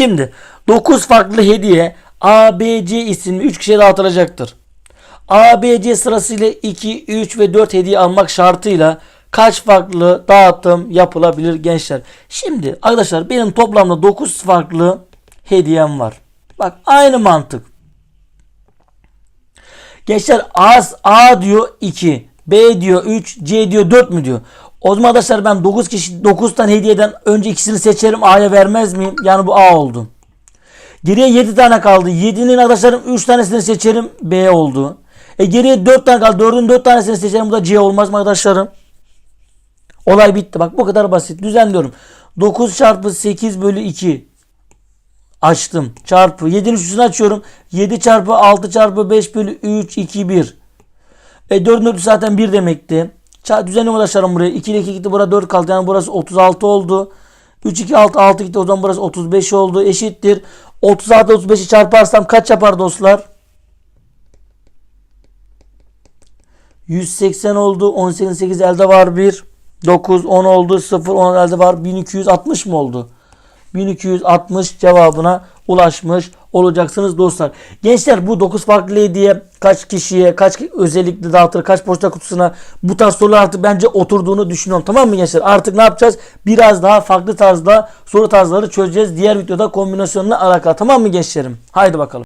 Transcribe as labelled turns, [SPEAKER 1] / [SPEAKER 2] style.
[SPEAKER 1] Şimdi 9 farklı hediye ABC isimli 3 kişiye dağıtılacaktır. ABC sırasıyla 2, 3 ve 4 hediye almak şartıyla kaç farklı dağıtım yapılabilir gençler? Şimdi arkadaşlar benim toplamda 9 farklı hediyem var. Bak aynı mantık. Gençler A, A diyor 2, B diyor 3, C diyor 4 mü diyor. O zaman arkadaşlar ben 9 kişi 9 tane hediyeden önce ikisini seçerim A'ya vermez miyim? Yani bu A oldu. Geriye 7 tane kaldı. 7'nin arkadaşlarım 3 tanesini seçerim B oldu. E geriye 4 tane kaldı. 4'ün 4 tanesini seçerim. Bu da C olmaz mı arkadaşlarım? Olay bitti. Bak bu kadar basit. Düzenliyorum. 9 çarpı 8 bölü 2 açtım. Çarpı 7'nin üstüne açıyorum. 7 çarpı 6 çarpı 5 bölü 3 2 1. E 4'ün dörtü zaten 1 demekti. Düzenliyorum arkadaşlarım buraya. 2 ile 2 gitti. Burada 4 kaldı. Yani burası 36 oldu. 3 2 6 6 gitti. O zaman burası 35 oldu. Eşittir. 36 35'i çarparsam kaç yapar dostlar? 180 oldu. 18 8 elde var 1. 9 10 oldu. 0 10 elde var. 1260 mı oldu? 1260 cevabına ulaşmış olacaksınız dostlar. Gençler bu 9 farklı hediye kaç kişiye, kaç özellikle dağıtır, kaç posta kutusuna bu tarz sorular artık bence oturduğunu düşünüyorum. Tamam mı gençler? Artık ne yapacağız? Biraz daha farklı tarzda soru tarzları çözeceğiz. Diğer videoda kombinasyonla alakalı. Tamam mı gençlerim? Haydi bakalım.